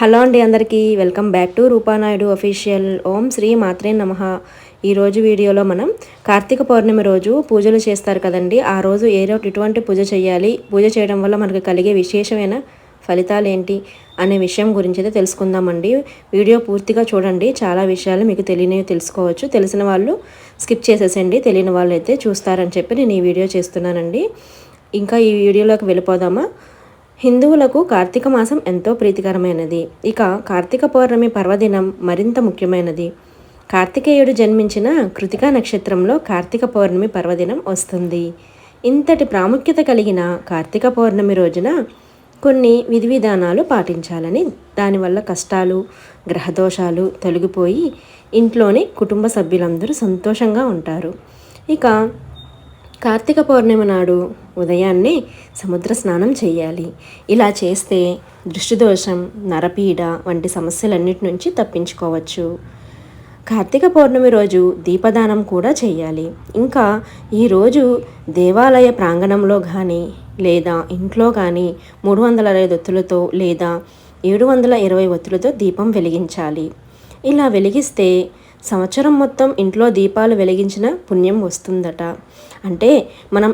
Hello అండి అందరికీ welcome back to Rupa Naidu official Om Shri మాత్రే నమ. ఈరోజు వీడియోలో మనం కార్తీక పౌర్ణమి రోజు పూజలు చేస్తారు కదండి. ఆ రోజు ఏ రోజు ఎటువంటి పూజ చేయాలి? పూజ చేయడం వల్ల మనకు కలిగే విశేషమైన ఫలితాలు ఏంటి అనే విషయం గురించి అయితే తెలుసుకుందామండి. వీడియో పూర్తిగా చూడండి. చాలా విషయాలు మీకు తెలియనివి తెలుసుకోవచ్చు. తెలిసిన వాళ్ళు స్కిప్ చేసేసండి తెలియని వాళ్ళు అయితే చూస్తారని చెప్పి నేను ఈ వీడియో చేస్తున్నానండి. ఇంకా ఈ వీడియోలోకి వెళ్ళిపోదామా? హిందువులకు కార్తీక మాసం ఎంతో ప్రీతికరమైనది. ఇక కార్తీక పౌర్ణమి పర్వదినం మరింత ముఖ్యమైనది. కార్తికేయుడు జన్మించిన కృతికా నక్షత్రంలో కార్తీక పౌర్ణమి పర్వదినం వస్తుంది. ఇంతటి ప్రాముఖ్యత కలిగిన కార్తీక పౌర్ణమి రోజున కొన్ని విధి విధానాలు పాటించాలని దానివల్ల కష్టాలు గ్రహదోషాలు తొలగిపోయి ఇంట్లోని కుటుంబ సభ్యులందరూ సంతోషంగా ఉంటారు. ఇక కార్తీక పౌర్ణమి నాడు ఉదయాన్నే సముద్ర స్నానం చేయాలి. ఇలా చేస్తే దృష్టిదోషం నరపీడ వంటి సమస్యలన్నిటి నుంచి తప్పించుకోవచ్చు. కార్తీక పౌర్ణమి రోజు దీపదానం కూడా చేయాలి. ఇంకా ఈరోజు దేవాలయ ప్రాంగణంలో కానీ లేదా ఇంట్లో కానీ మూడు వందల అరవై ఒత్తులతో లేదా ఏడు వందల ఇరవై ఒత్తులతో దీపం వెలిగించాలి. ఇలా వెలిగిస్తే సంవత్సరం మొత్తం ఇంట్లో దీపాలు వెలిగించిన పుణ్యం వస్తుందట. అంటే మనం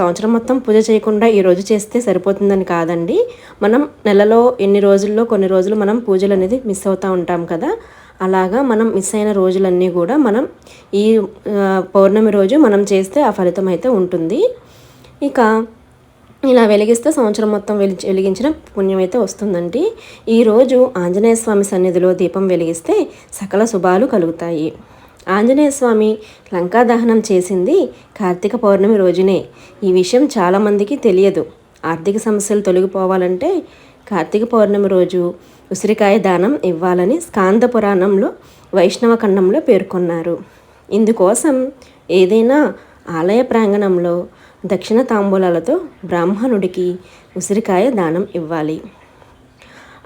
సంవత్సరం మొత్తం పూజ చేయకుండా ఈ రోజు చేస్తే సరిపోతుందని కాదండి. మనం నెలలో ఎన్ని రోజుల్లో కొన్ని రోజులు మనం పూజలు అనేది మిస్ అవుతూ ఉంటాం కదా. అలాగా మనం మిస్ అయిన రోజులన్నీ కూడా మనం ఈ పౌర్ణమి రోజు మనం చేస్తే ఆ ఫలితం అయితే ఉంటుంది. ఇక ఇలా వెలిగిస్తే సంవత్సరం మొత్తం వెలిగి వెలిగించిన పుణ్యం అయితే వస్తుందండి ఈరోజు ఆంజనేయ స్వామి సన్నిధిలో దీపం వెలిగిస్తే సకల శుభాలు కలుగుతాయి. ఆంజనేయ స్వామి లంకా దహనం చేసింది కార్తీక పౌర్ణమి రోజునే. ఈ విషయం చాలామందికి తెలియదు. ఆర్థిక సమస్యలు తొలగిపోవాలంటే కార్తీక పౌర్ణమి రోజు ఉసిరికాయ దానం ఇవ్వాలని స్కాంద పురాణంలో వైష్ణవ ఖండంలో పేర్కొన్నారు. ఇందుకోసం ఏదైనా ఆలయ ప్రాంగణంలో దక్షిణ తాంబూలాలతో బ్రాహ్మణుడికి ఉసిరికాయ దానం ఇవ్వాలి.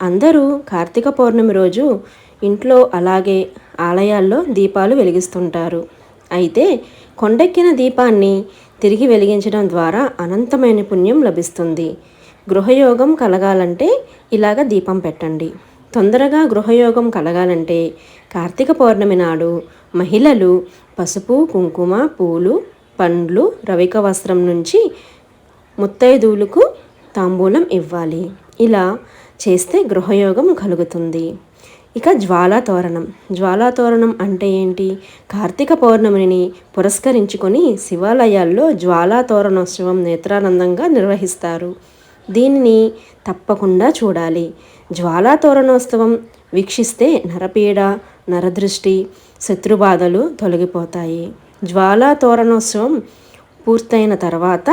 అందరూ కార్తీక పౌర్ణమి రోజు ఇంట్లో అలాగే ఆలయాల్లో దీపాలు వెలిగిస్తుంటారు. అయితే కొండెక్కిన దీపాన్ని తిరిగి వెలిగించడం ద్వారా అనంతమైన పుణ్యం లభిస్తుంది. గృహయోగం కలగాలంటే ఇలాగ దీపం పెట్టండి. తొందరగా గృహయోగం కలగాలంటే కార్తీక పౌర్ణమి నాడు మహిళలు పసుపు కుంకుమ పూలు పండ్లు రవిక వస్త్రం నుంచి ముత్తైదువులకు తాంబూలం ఇవ్వాలి. ఇలా చేస్తే గృహయోగం కలుగుతుంది. ఇక జ్వాలా తోరణం. జ్వాలా తోరణం అంటే ఏంటి? కార్తీక పౌర్ణమిని పురస్కరించుకొని శివాలయాల్లో జ్వాలా తోరణోత్సవం నేత్రానందంగా నిర్వహిస్తారు. దీనిని తప్పకుండా చూడాలి. జ్వాలా తోరణోత్సవం వీక్షిస్తే నరపీడ నరదృష్టి శత్రుబాధలు తొలగిపోతాయి. జ్వాలా తోరణోత్సవం పూర్తయిన తర్వాత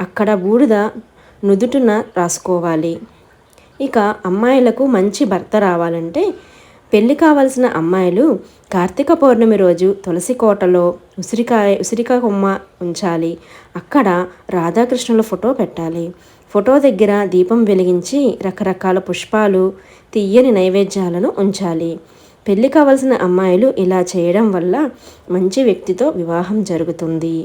అక్కడ బూడిద నుదుటున రాసుకోవాలి. ఇక అమ్మాయిలకు మంచి భర్త రావాలంటే పెళ్ళి కావలసిన అమ్మాయిలు కార్తీక పౌర్ణమి రోజు తులసి కోటలో ఉసిరికాయ ఉసిరికాయ కొమ్మ ఉంచాలి. అక్కడ రాధాకృష్ణుల ఫోటో పెట్టాలి. ఫోటో దగ్గర దీపం వెలిగించి రకరకాల పుష్పాలు తీయని నైవేద్యాలను ఉంచాలి. పెళ్ళి కావలసిన అమ్మాయిలు ఇలా చేయడం వల్ల మంచి వ్యక్తితో వివాహం జరుగుతుంది.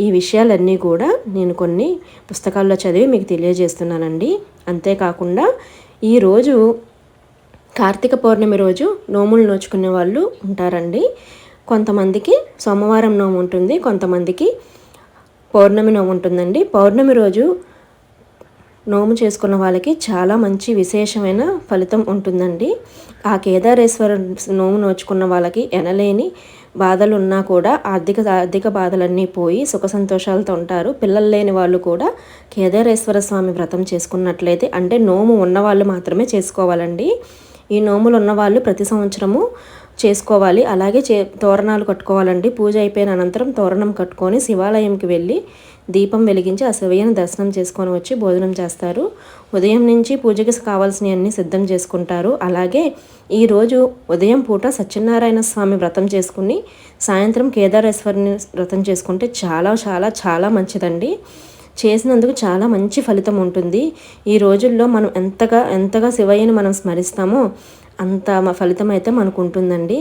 ఈ విషయాలన్నీ కూడా నేను కొన్ని పుస్తకాల్లో చదివి మీకు తెలియజేస్తున్నానండి. అంతేకాకుండా ఈరోజు కార్తీక పౌర్ణమి రోజు నోములు నోచుకునే వాళ్ళు ఉంటారండి. కొంతమందికి సోమవారం నోము ఉంటుంది కొంతమందికి పౌర్ణమి నోము ఉంటుందండి. పౌర్ణమి రోజు నోము చేసుకున్న వాళ్ళకి చాలా మంచి విశేషమైన ఫలితం ఉంటుందండి. ఆ కేదారేశ్వర నోము నోచుకున్న వాళ్ళకి ఎనలేని బాధలు ఉన్నా కూడా ఆర్థిక ఆర్థిక బాధలన్నీ పోయి సుఖ సంతోషాలతో ఉంటారు పిల్లలు లేని వాళ్ళు కూడా కేదారేశ్వర స్వామి వ్రతం చేసుకున్నట్లయితే అంటే నోము ఉన్నవాళ్ళు మాత్రమే చేసుకోవాలండి. ఈ నోములు ఉన్నవాళ్ళు ప్రతి సంవత్సరము చేసుకోవాలి. అలాగే చే తోరణాలు కట్టుకోవాలండి. పూజ అయిపోయిన అనంతరం తోరణం కట్టుకొని శివాలయంకి వెళ్ళి దీపం వెలిగించి ఆ శివయ్యను దర్శనం చేసుకొని వచ్చి భోజనం చేస్తారు. ఉదయం నుంచి పూజకి కావాల్సినవన్నీ సిద్ధం చేసుకుంటారు. అలాగే ఈరోజు ఉదయం పూట సత్యనారాయణ స్వామి వ్రతం చేసుకుని సాయంత్రం కేదారేశ్వరిని వ్రతం చేసుకుంటే చాలా చాలా చాలా మంచిదండి. చేసినందుకు చాలా మంచి ఫలితం ఉంటుంది. ఈ రోజుల్లో మనం ఎంతగా ఎంతగా శివయ్యను మనం స్మరిస్తామో అంత ఫలితం అయితే మనకు ఉంటుందండి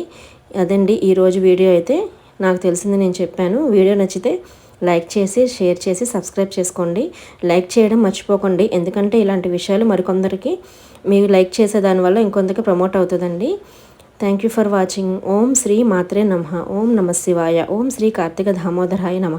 అదండి ఈరోజు వీడియో అయితే నాకు తెలిసింది నేను చెప్పాను. వీడియో నచ్చితే లైక్ చేసి షేర్ చేసి సబ్స్క్రైబ్ చేసుకోండి. లైక్ చేయడం మర్చిపోకండి. ఎందుకంటే ఇలాంటి విషయాలు మరికొందరికి మీరు లైక్ చేసే దానివల్ల ఇంకొందరికి ప్రమోట్ అవుతుందండి. Thank you for watching. ఓం శ్రీ మాత్రే నమ. ఓం నమ శివాయ. ఓం శ్రీ కార్తీక దామోదరాయ నమ.